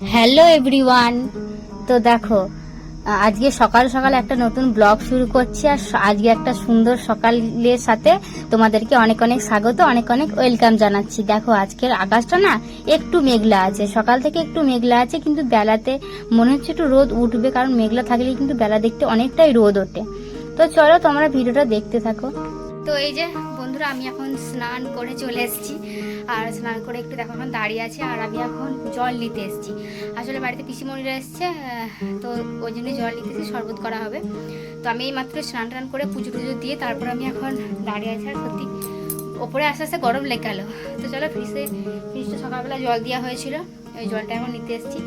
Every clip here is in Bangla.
Hello everyone. তো দেখো, আজকে সকাল সকাল একটা নতুন ব্লগ শুরু করছি আর আজকে একটা সুন্দর সকালের সাথে তোমাদেরকে অনেক অনেক স্বাগত, অনেক অনেক ওয়েলকাম জানাচ্ছি। দেখো, আজকের আকাশটা না একটু মেঘলা আছে। সকাল থেকে একটু মেঘলা আছে, কিন্তু বেলাতে মনে হচ্ছে একটু রোদ উঠবে, কারণ মেঘলা থাকলে কিন্তু বেলা দেখতে অনেকটাই রোদ ওঠে। তো চলো তোমরা ভিডিওটা দেখতে থাকো। তো এই যে বন্ধুরা, আমি এখন স্নান করে চলে এসেছি। আর স্নান করে একটু দেখো এখন দাঁড়িয়ে আছে, আর আমি এখন জল নিতে এসেছি। আসলে বাড়িতে পিসিমণিরা এসছে, তো ওই জন্য জল নিতে এসে শরবত করা হবে। তো আমি এই মাত্র স্নান টান করে পুজো টুজো দিয়ে তারপর আমি এখন দাঁড়িয়ে আছি, আর সত্যি ওপরে আস্তে আস্তে গরম লেগে গেল তো চলো ফ্রিজে, ফ্রিজটা সকালবেলা জল দেওয়া হয়েছিল, ওই জলটা এখন নিতে এসেছি।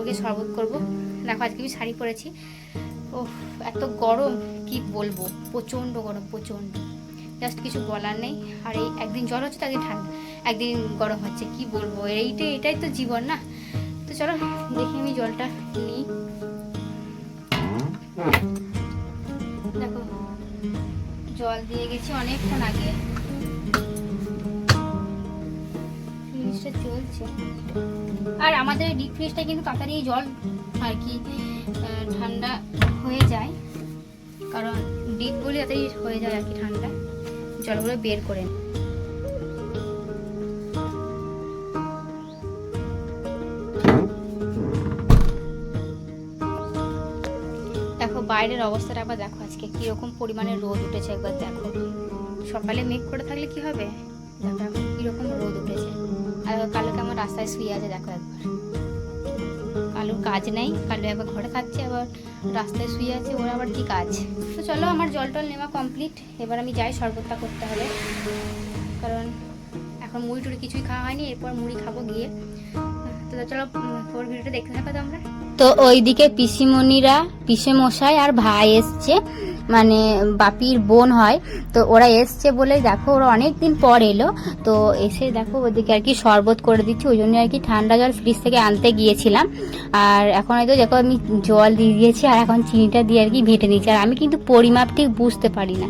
ওকে শরবত করব। দেখো আজকে আমি শাড়ি পরেছি। ও এত গরম, কি বলব? প্রচণ্ড গরম, প্রচণ্ড। জাস্ট কিছু বলার নেই। আর এই একদিন জ্বর হচ্ছে তো একদিন ঠান্ডা। একদিন গরম হচ্ছে, কি বলব? এইটাই এটাই তো জীবন না? তো চলো, দেখি আমি জলটা নিই। দেখো, জল দিয়ে গেছি অনেকক্ষণ আগে। ফ্রিজটা চলছে। আর আমাদের ডিপ ফ্রিজটা কিন্তু তাড়াতাড়ি জল আর কি ঠান্ডা হয়ে যায়। কারণ ডিপগুলি তাড়াতাড়ি হয়ে যায় আর কি ঠান্ডা। জলগুলো বের করে। দেখো, বাইরের অবস্থাটা আবার দেখো আজকে কীরকম পরিমাণে রোদ উঠেছে একবার দেখো। সকালে মেঘ করে থাকলে কি হবে? দেখো, এখন কীরকম রোদ উঠেছে। আর কালো কেমন রাস্তায় শুয়ে আছে, দেখো একবার। কালুর কাজ নেই, কালু একবার ঘরে থাকছে আবার রাস্তায় শুয়ে আছে, ওর আবার কি কাজ? তো চলো আমার জল টল নেওয়া কমপ্লিট এবার আমি যাই শরবতটা করতে হবে। কারণ এখন মুড়ি টুড়ি কিছুই খাওয়া হয়নি, এরপর মুড়ি খাব গিয়ে। তো চলো তোর ভিডিওটা দেখতে থাকো তোমরা। তো ওইদিকে পিসিমণিরা পিসে মশাই আর ভাই এসছে। মানে বাপির বোন হয়, তো ওরা এসছে বলে দেখো ওরা অনেক দিন পর এলো, তো এসে দেখো ওদিকে আর কি শরবত করে দিচ্ছি, ওই জন্য আর কি ঠান্ডা জল ফ্রিজ থেকে আনতে গিয়েছিলাম। আর এখন হয়তো দেখো আমি জল দিয়ে দিয়েছি আর এখন চিনিটা দিয়ে আর কি ভেটে নিচ্ছি। আর আমি কিন্তু পরিমাপ ঠিক বুঝতে পারি না।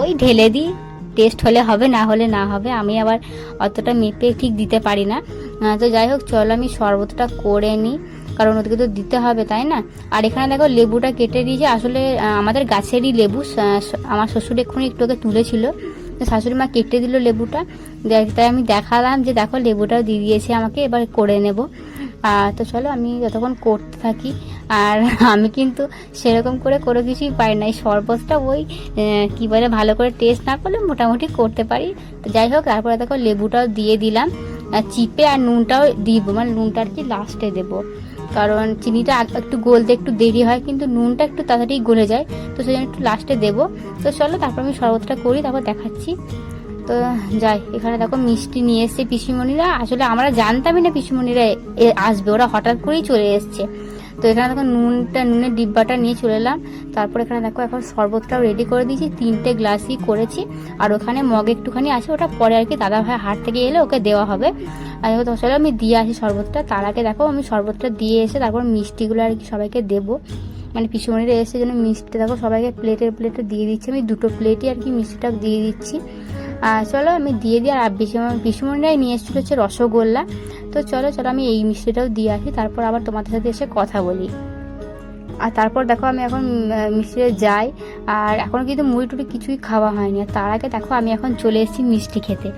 ওই ঢেলে দিই টেস্ট হলে হবে, না হলে না হবে, আমি আবার অতটা মেপে ঠিক দিতে পারি না। তো যাই হোক, চলো আমি শরবতটা করে নিই। কারণ ওদেরকে তো দিতে হবে, তাই না? আর এখানে দেখো লেবুটা কেটে দিয়েছে। আসলে আমাদের গাছেরই লেবু আমার শ্বশুর এক্ষুনি একটু ওকে তুলেছিল। শাশুড়ি মা কেটে দিল লেবুটা। তাই আমি দেখালাম যে দেখো লেবুটাও দিয়ে দিয়েছে আমাকে, এবার করে নেব। তো চলো আমি যতক্ষণ করতে থাকি। আর আমি কিন্তু সেরকম করে কোনো কিছুই পারি না। এই শরবতটা ওই কী বলে, ভালো করে টেস্ট না করলে মোটামুটি করতে পারি। তো যাই হোক, তারপরে দেখো লেবুটাও দিয়ে দিলাম। চিপে আর নুনটাও দিব। মানে নুনটা আর কি লাস্টে দেবো। কারণ চিনিটা একটু গলতে একটু দেরি হয়, কিন্তু নুনটা একটু তাড়াতাড়ি গলে যায়। তো সেই জন্য একটু লাস্টে দেবো। তো চলো, তারপর আমি শরবতটা করি, তারপর দেখাচ্ছি। তো যাই, এখানে দেখো মিষ্টি নিয়ে এসছে পিসিমণিরা। আসলে আমরা জানতামই না পিসিমণিরা আসবে। ওরা হঠাৎ করেই চলে এসছে। তো এখানে দেখো নুনটা, নুনের ডিব্বাটা নিয়ে চলে এলাম। তারপর এখানে দেখো এখন শরবতটাও রেডি করে দিয়েছি, তিনটে গ্লাসই করেছি। আর ওখানে মগ একটুখানি আছে, ওটা পরে আর কি দাদা ভাই হাট থেকে এলে ওকে দেওয়া হবে। আর দেখো তো আমি দিয়ে আসি শরবতটা। তার আগে দেখো আমি শরবতটা দিয়ে এসে তারপর মিষ্টিগুলো আর কি সবাইকে দেবো। মানে পিসুমণিরা এসে যেন মিষ্টি দেখো, সবাইকে প্লেটের প্লেটে দিয়ে দিচ্ছি। আমি দুটো প্লেটই আর কি মিষ্টিটা দিয়ে দিচ্ছি। আর চলো আমি দিয়ে দিই, আর পিসুমণি পিসুমণিরাই নিয়ে এসেছিল হচ্ছে রসগোল্লা। তো চলো চলো আমি এই মিষ্টিটাও দিয়ে আসি, তারপর আবার তোমাদের সাথে এসে কথা বলি। আর তারপর দেখো আমি এখন মিষ্টিতে যাই, আর এখন কিন্তু মুড়ি টুড়ি কিছুই খাওয়া হয়নি। আর তার আগে দেখো আমি এখন চলে এসেছি মিষ্টি খেতে।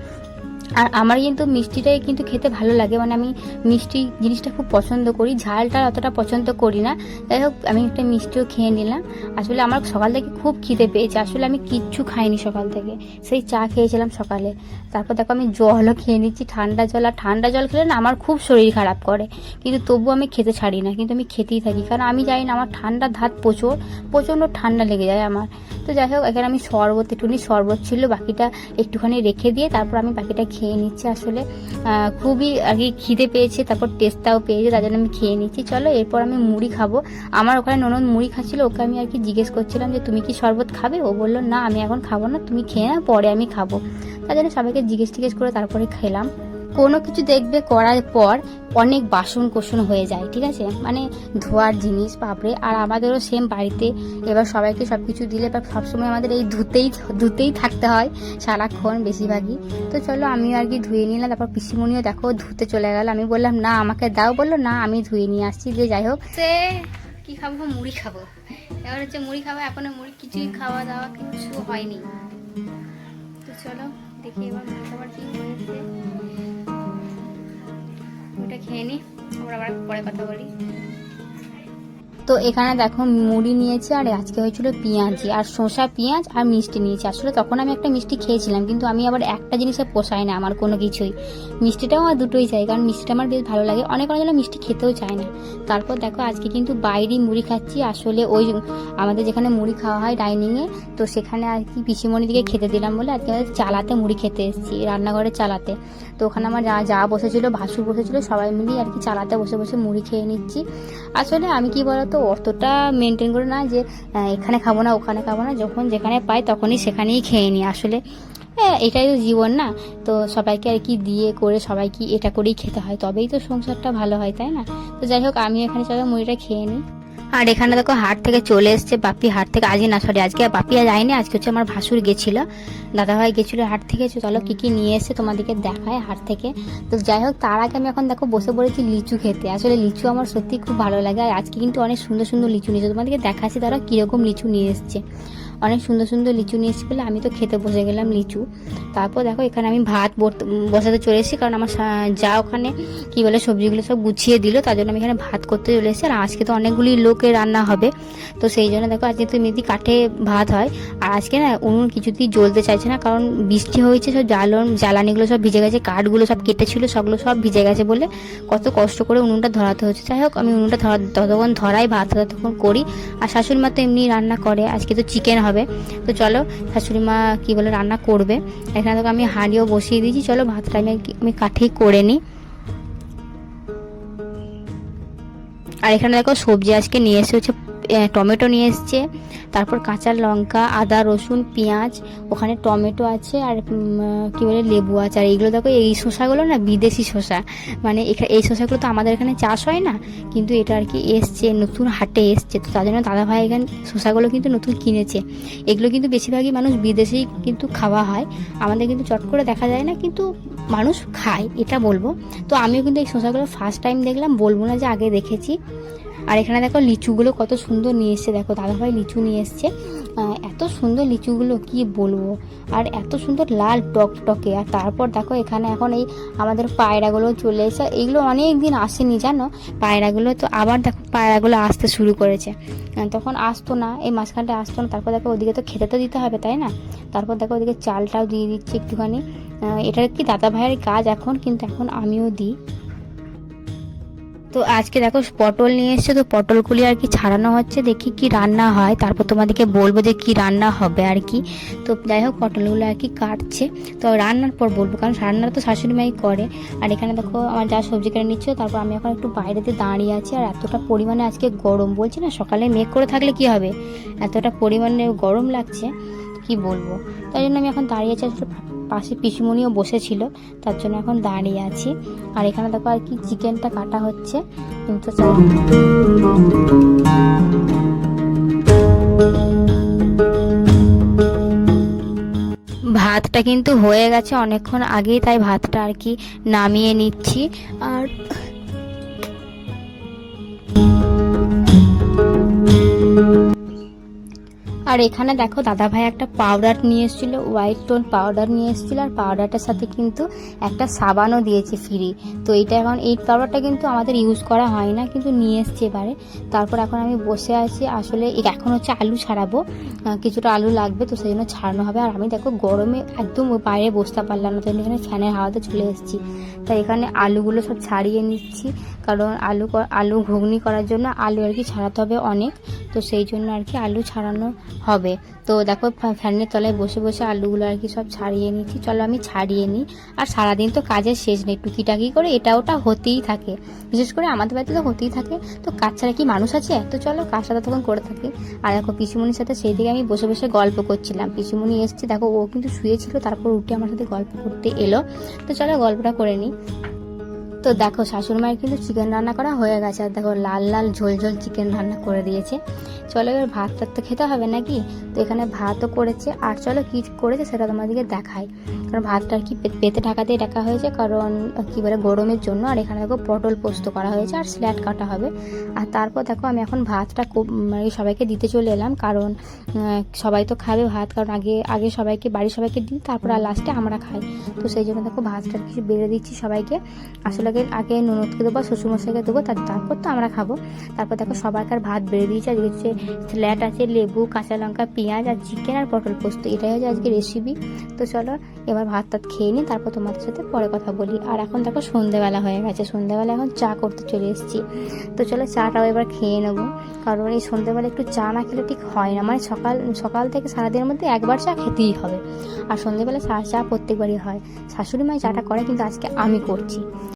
আর আমার কিন্তু মিষ্টিটাই কিন্তু খেতে ভালো লাগে। মানে আমি মিষ্টি জিনিসটা খুব পছন্দ করি, ঝালটা অতটা পছন্দ করি না। যাই হোক, আমি একটা মিষ্টিও খেয়ে নিলাম। আসলে আমার সকাল থেকে খুব খিদে পেয়েছে, আসলে আমি কিচ্ছু খাইনি সকাল থেকে। সেই চা খেয়েছিলাম সকালে। তারপর দেখো আমি জলও খেয়ে নিচ্ছি, ঠান্ডা জল। আর ঠান্ডা জল খেলে না আমার খুব শরীর খারাপ করে। কিন্তু তবুও আমি খেতে ছাড়ি না, কিন্তু আমি খেতেই থাকি। কারণ আমি জানি না, আমার ঠান্ডার ধাত প্রচুর, প্রচণ্ড ঠান্ডা লেগে যায় আমার। তো যাই হোক, এখানে আমি শরবত, একটুখানি শরবত ছিল, বাকিটা একটুখানি রেখে দিয়ে তারপর আমি বাকিটা খেয়ে নিচ্ছি আসলে খুবই আগে খিদে পেয়েছে, তারপর টেস্টটাও পেয়েছে, তার জন্য আমি খেয়ে নিচ্ছি। চলো, এরপর আমি মুড়ি খাব। আমার ওখানে ননদ মুড়ি খাচ্ছিলো, ওকে আমি আর কি জিজ্ঞেস করছিলাম যে, তুমি কি শরবত খাবে? ও বলল, না, আমি এখন খাব না, তুমি খেয়ে না পরে আমি খাব। তার জন্য সবাইকে জিজ্ঞেস টিজ্ঞেস করে তারপরে খেলাম। কোনো কিছু দেখবে করার পর অনেক বাসন কোসন হয়ে যায়, ঠিক আছে? মানে ধোয়ার জিনিস, বাপরে, আর আমাদেরও সেম বাড়িতে এবার সবাইকে সব কিছু দিলে এবার সবসময় আমাদের এই ধুতেই ধুতেই থাকতে হয় সারাক্ষণ বেশিরভাগই। তো চলো আমিও আর কি ধুয়ে নিলাম, তারপর পিসিমণিও দেখো ধুতে চলে গেল। আমি বললাম, না, আমাকে দাও। বলল, না, আমি ধুয়ে নিয়ে আসছি, যে যাই হোক। সে, কি খাব? মুড়ি খাব। এবার হচ্ছে মুড়ি খাব, এখনও মুড়ি কিছুই খাওয়া দাওয়া কিছু হয়নি। তো চলো, দেখি এবার মুড়ি খাবার কি হয়েছে। ওটা খেয়ে নিই আমরা আবার পরে কথা বলি। তো এখানে দেখো মুড়ি নিয়েছি আর আজকে হয়েছিল পেঁয়াজি আর শসা, পেঁয়াজ আর মিষ্টি নিয়েছি। আসলে তখন আমি একটা মিষ্টি খেয়েছিলাম, কিন্তু আমি আবার একটা জিনিসে পোষায় না আমার কোনো কিছুই। মিষ্টিটাও আমার দুটোই চাই, কারণ মিষ্টিটা আমার বেশ ভালো লাগে। অনেক অনেক মিষ্টি খেতেও চায় না। তারপর দেখো আজকে কিন্তু বাইরেই মুড়ি খাচ্ছি। আসলে ওই আমাদের যেখানে মুড়ি খাওয়া হয় ডাইনিংয়ে, তো সেখানে আর কি পিসিমণি দিকে খেতে দিলাম বলে আজকে আমাদের চালাতে মুড়ি খেতে এসেছি রান্নাঘরে চালাতে। তো ওখানে আমার যা যা বসেছিল ভাসু বসেছিল সবাই মিলিয়ে আর কি চালাতে বসে বসে মুড়ি খেয়ে নিচ্ছি। আসলে আমি কি বলতো অতটা মেনটেন করে না যে এখানে খাব না ওখানে খাব না যখন যেখানে পাই তখনই সেখানেই খেয়ে নিই। আসলে হ্যাঁ, এটাই তো জীবন না। তো সবাইকে আর কি দিয়ে করে সবাইকে এটা করেই খেতে হয় তবেই তো সংসারটা ভালো হয় তাই না? তো যাই হোক আমি এখানে সবাই মুড়িটা খেয়ে নিই। আর এখানে দেখো হাট থেকে চলে এসছে, বাপি হাট থেকে আজকে না সরি আজকে বাপি আর যায়নি, আজকে হচ্ছে আমার ভাসুর গেছিল। দাদাভাই গেছিল হাট থেকে চলো কী কী নিয়ে এসে তোমাদেরকে দেখায় হাট থেকে। তো যাই হোক, তার আগে আমি এখন দেখো বসে পড়েছি লিচু খেতে। আসলে লিচু আমার সত্যি খুব ভালো লাগে, আর আজকে কিন্তু অনেক সুন্দর সুন্দর লিচু নিয়েছে। তোমাদেরকে দেখাচ্ছি তারা কীরকম লিচু নিয়ে এসছে। অনেক সুন্দর সুন্দর লিচু নিয়ে এসেছি বলে আমি তো খেতে বসে গেলাম লিচু। তারপর দেখো এখানে আমি ভাত বসাতে চলে এসেছি কারণ আমার যা ওখানে কী বলে সবজিগুলো সব গুছিয়ে দিল, তার জন্য আমি এখানে ভাত করতে চলে এসেছি। আর আজকে তো অনেকগুলি লোকের রান্না হবে, তো সেই জন্য দেখো আজকে তো এমনিতে কাঠে ভাত হয়। আর আজকে না উনুন কিছুতেই জ্বলতে চাইছে না, কারণ বৃষ্টি হয়েছে, সব জ্বালন জ্বালানিগুলো সব ভিজে গেছে, কাঠগুলো সব কেটেছিল সবগুলো সব ভিজে গেছে বলে কত কষ্ট করে উনুনটা ধরাতে হচ্ছে। যাই হোক, আমি উনুনটা ধরা ততক্ষণ ধরাই ভাত ততক্ষণ করি। আর শাশুড়ি মা তো এমনি রান্না করে, আজকে তো চিকেন হবে। তো চলো শাশুড়ি মা কী বলে, রান্না করবে। এখানে তোকে আমি হাঁড়িও বসিয়ে দিয়েছি। চলো, ভাতটা আমি আমি কাঠেই করে নিই। আর এখানে দেখো সবজি আজকে নিয়ে এসে হচ্ছে টমেটো নিয়ে এসছে। তারপর কাঁচা লঙ্কা, আদা, রসুন, পেঁয়াজ, ওখানে টমেটো আছে আর কি বলে, লেবু আছে। আর এইগুলো দেখো, এই শসাগুলো না বিদেশি শসা। মানে এই শসাগুলো তো আমাদের এখানে চাষ হয় না, কিন্তু এটা আর কি এসছে, নতুন হাটে এসছে। তো তার জন্য দাদা ভাই এখানে শসাগুলো কিন্তু নতুন কিনেছে। এগুলো কিন্তু বেশিরভাগই মানুষ বিদেশেই কিন্তু খাওয়া হয়। আমাদের কিন্তু চট করে দেখা যায় না, কিন্তু মানুষ খায়, এটা বলব। তো আমিও কিন্তু এই শসাগুলো ফার্স্ট টাইম দেখলাম, বলব না যে আগে দেখেছি। আর এখানে দেখো লিচুগুলো কত সুন্দর নিয়ে এসছে। দেখো দাদাভাই লিচু নিয়ে এসছে। এত সুন্দর লিচুগুলো, কি বলব? আর এত সুন্দর লাল টক টকে। আর তারপর দেখো এখানে এখন এই আমাদের পায়রাগুলো চলে এসে এইগুলো অনেক দিন আসেনি, জানো? পায়রাগুলো তো আবার দেখো পায়রাগুলো আসতে শুরু করেছে। তখন আসতো না, এই মাঝখানটা আসতো না। তারপর দেখো ওদিকে তো খেতে তো দিতে হবে, তাই না? তারপর দেখো ওদিকে চালটাও দিয়ে দিচ্ছে একটুখানি। এটা কি দাদা ভাইয়ের কাজ এখন? কিন্তু এখন আমিও দিই। তো আজকে দেখো পটল নিয়ে এসছে, তো পটলগুলি আর কি ছাড়ানো হচ্ছে, দেখি কি রান্না হয়। তারপর তোমাদেরকে বলব যে কি রান্না হবে আর কি। তো যাই হোক, পটলগুলো আর কি কাটছে। তো রান্নার পর বলব, কারণ রান্না তো শাশুড়ি মাই করে। আর এখানে দেখো আমার যা সবজি কেটে নিচ্ছে, তারপর আমি এখন একটু বাইরেতে দাঁড়িয়ে আছি। আর এতটা পরিমাণে আজকে গরম, বলছি না, সকালে মেঘ করে থাকলে কি হবে? এতটা পরিমাণে গরম লাগছে, কি বলব? তাই জন্য আমি এখন দাঁড়িয়ে আছি পাশে পিসুমণিও বসেছিল, তার জন্য এখন দাঁড়িয়ে আছি। আর এখানে দেখো আর কি চিকেনটা কাটা হচ্ছে, কিন্তু ভাতটা কিন্তু হয়ে গেছে অনেকক্ষণ আগেই, তাই ভাতটা আর কি নামিয়ে নিচ্ছি। আর আর এখানে দেখো দাদা ভাই একটা পাউডার নিয়ে এসেছিল হোয়াইট টোন পাউডার নিয়ে এসেছিল, আর পাউডারটার সাথে কিন্তু একটা সাবানও দিয়েছে ফ্রি তো এইটা এখন, এই পাউডারটা কিন্তু আমাদের ইউজ করা হয় না, কিন্তু নিয়ে এসছে এবারে। তারপর এখন আমি বসে আছি, আসলে এখন হচ্ছে আলু ছাড়াবো। কিছুটা আলু লাগবে, তো সেই জন্য ছাড়ানো হবে। আর আমি দেখো গরমে একদম বাইরে বসতে পারলাম না, তো এখানে ফ্যানের হাওয়াতে চলে এসেছি। তাই এখানে আলুগুলো সব ছাড়িয়ে নিচ্ছি, কারণ আলু আলু ঘুগনি করার জন্য আলু আর কি ছাড়াতে হবে অনেক। তো সেই জন্য আর কি আলু ছাড়ানো হবে। তো দেখো ফ্যানের তলায় বসে বসে আলুগুলো আর কি সব ছাড়িয়ে নিচ্ছি। চলো আমি ছাড়িয়ে নিই। আর সারাদিন তো কাজের শেষ নেই। টুকিটাকি করে এটা ওটা হতেই থাকে। বিশেষ করে আমাদের বাড়িতে তো হতেই থাকে। তো কাজ ছাড়া কি মানুষ আছে? তো চলো কাজটা তখন করে থাকি। আর দেখো, পিসিমণির সাথে সেই দিকে আমি বসে বসে গল্প করছিলাম। পিসিমণি এসছে, দেখো, ও কিন্তু শুয়েছিল, তারপর উঠে আমার সাথে গল্প করতে এলো। তো চলো গল্পটা করে নিই। তো দেখো শাশুড়ি মায়ের কিন্তু চিকেন রান্না করা হয়ে গেছে। আর দেখো লাল লাল ঝোল ঝোল চিকেন রান্না করে দিয়েছে। চলো এবার ভাত তো খেতে হবে নাকি? তো এখানে ভাতও করেছে। আর চলো কী করেছে সেটা তোমাদেরকে দেখাই। কারণ ভাতটা আর কি পেতে ঢাকা দিয়ে রাখা হয়েছে, কারণ কী বলে, গরমের জন্য। আর এখানে দেখো পটল পোস্ত করা হয়েছে আর স্ল্যাট কাটা হবে। আর তারপর দেখো আমি এখন ভাতটা মানে সবাইকে দিতে চলে এলাম, কারণ সবাই তো খাবে ভাত, কারণ আগে আগে সবাইকে, বাড়ির সবাইকে দিই, তারপর আর লাস্টে আমরা খাই। তো সেই জন্য দেখো ভাতটা কিছু বেড়ে দিচ্ছি সবাইকে। আসলে আগে আগে ননদকে দেবো, শ্বশুরমশাইকে দেবো, তার, তারপর তো আমরা খাব। তারপর দেখো সবাইকার ভাত বেড়ে দিয়েছে, আজকে হচ্ছে স্ল্যাট আছে, লেবু, কাঁচা লঙ্কা, পেঁয়াজ আর চিকেন আর পটল পোস্ত। এটাই হচ্ছে আজকে রেসিপি তো চলো, এবার ভাত টাত খেয়ে নিই তারপর তোমাদের সাথে পরে কথা বলি। আর এখন দেখো সন্ধেবেলা হয়ে গেছে। সন্ধেবেলা এখন চা করতে চলে এসেছি। তো চলো চাটাও এবার খেয়ে নেব। কারণ এই সন্ধেবেলা একটু চা না খেলে ঠিক হয় না। মানে সকাল সকাল থেকে সারাদিনের মধ্যে একবার চা খেতেই হবে। আর সন্ধেবেলা চা চা প্রত্যেকবারই হয়। শাশুড়ি মায়ের চাটা করে কিন্তু আজকে আমি করছি।